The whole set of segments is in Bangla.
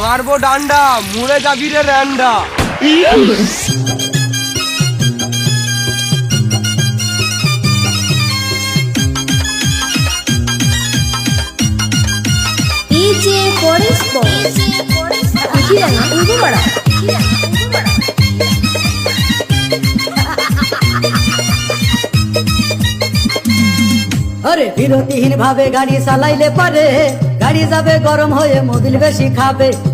মারবো ডান্ডা মুড়ে যাবি রে র্যান্ডা। আরে বিরতিহীন ভাবে গাড়ি চালাইলে পারে গাড়ি যাবে গরম হয়ে মোবিল বেশি খাবে।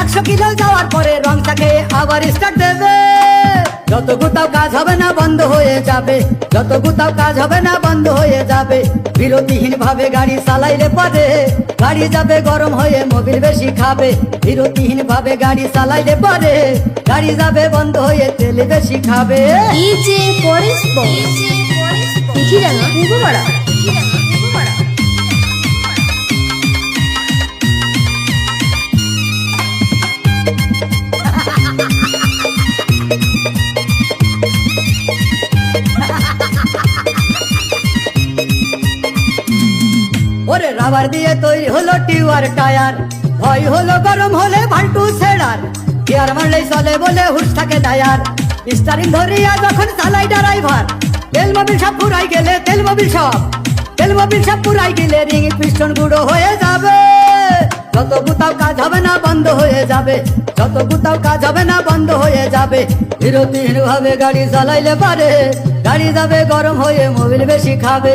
একশো কিলো যাওয়ার পরে রং থাকে আবার স্টার্ট দেবে। যত কোথাও কাজ হবে না বন্ধ হয়ে যাবে যত কোথাও কাজ হবে না বন্ধ হয়ে যাবে। বিরতিহীন ভাবে গাড়ি চালাইলে পরে গাড়ি যাবে গরম হয়ে মোবিল বেশি খাবে। বিরতিহীন ভাবে গাড়ি চালাইলে পরে গাড়ি যাবে বন্ধ হয়ে তেল বেশি খাবে। ওরে রাবার দিয়ে তৈরি হলো টিউয়ার টায়ার। ভয় হলো, গরম হলে ভাল্টু ছেড়ার। গিয়ার মারলেই চলে বলে হুশ থাকে টায়ার স্টারিং ধরিয়া যখন চালাই ড্রাইভার, তেল মোবিল সব পুরাই গেলে তেল মোবিল সব। তেল মোবিল সব পুরাই গেলে রিং পিস্টন গুঁড়ো হয়ে যাবে। যত কোথাও কাজ হবে না বন্ধ হয়ে যাবে। যত কোথাও কাজ হবে না বন্ধ হয়ে যাবে। বিরতিহীন ভাবে গাড়ি চালাইলে পারে। গাড়ি যাবে গরম হয়ে মোবিল বেশি খাবে।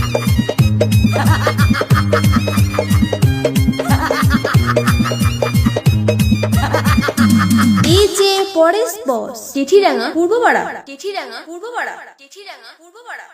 পরেশ বস চিঠিরাঙা পূর্বপাড়া চিঠিরাঙা পূর্বপাড়া পূর্ব পূর্বপাড়া